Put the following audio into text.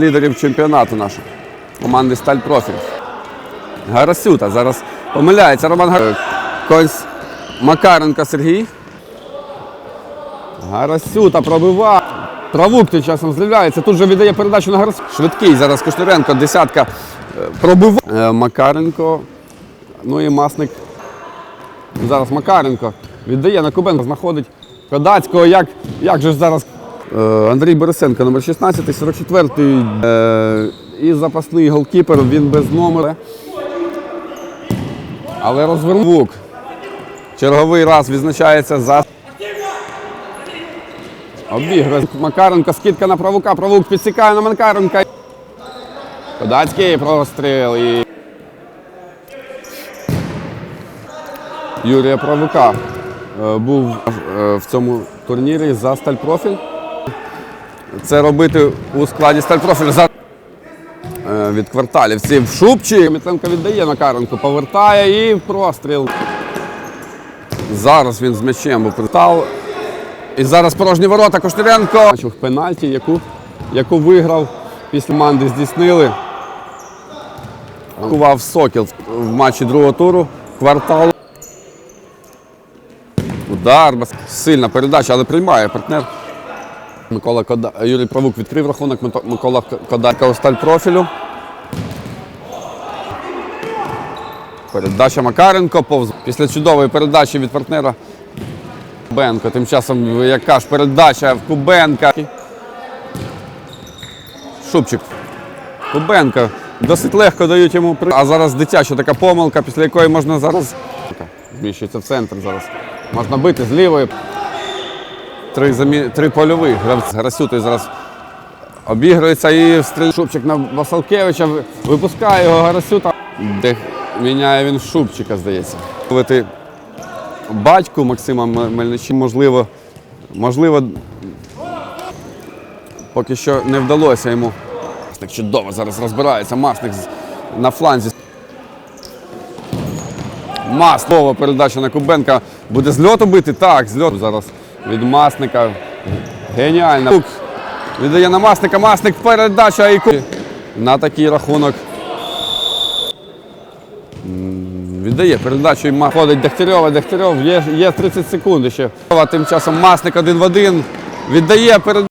лідерів чемпіонату нашого. Команди Сталь Профіль. Гарасюта зараз помиляється Роман Гар... Консь Макаренко Сергій. Гарасюта пробиває. Травук тим часом з'являється. Тут же віддає передачу на Гарасю. Швидкий зараз Кушниренко, десятка е, пробиває. Е, Макаренко. Ну і Масник. Зараз Макаренко віддає на Кубенко, знаходить Кодацького. Як, як же зараз Андрій Борисенко, номер 16, 44-й. Е, і запасний голкіпер, він без номера. Але розвернув. Черговий раз відзначається за. Обігрує Макаренко, скидка на правука, правук підсікає на Макаренка. Кодацький простріл і. Юрія Правука е, був е, в цьому турнірі за сталь профіль. Це робити у складі сталь профіль за е, від кварталівців. Шупчі. Мітленко віддає Макаренку, повертає і простріл. Зараз він з м'ячем притал. І зараз порожні ворота Коштиренко. Бачив пенальті, яку, яку виграв після манди здійснили. Кував Сокіл в матчі другого туру. Квартал. Удар, сильна передача, але приймає партнер. Микола Кода... Юрій Правук відкрив рахунок, Микола Кодарка у сталь профілю. Передача Макаренко повз. Після чудової передачі від партнера Кубенко. Тим часом яка ж передача в Кубенка. Шупчик. Кубенко. Досить легко дають йому. А зараз дитяча така помилка, після якої можна зараз. Зміщується в центр зараз. Можна бити з лівої. Три, замі... Три польових. Гарасютий зараз обігрується і стріляє Шупчик на Васалкевича. Випускає його Гарасюта. Де міняє він Шупчика, здається. Батьку Максима Мельничі, можливо, можливо, поки що не вдалося йому. Масник чудово зараз розбирається. Масник на фланзі. Маслова передача на Кубенка. Буде з льоту бити? Так, з льоту зараз від Масника. Геніально. Віддає на Масника. Масник передача і. На такий рахунок. Віддає передачу і ходить Дегтярьова. Дегтярьов є, є 30 секунд ще. Тим часом Масник один в один. Віддає передачу.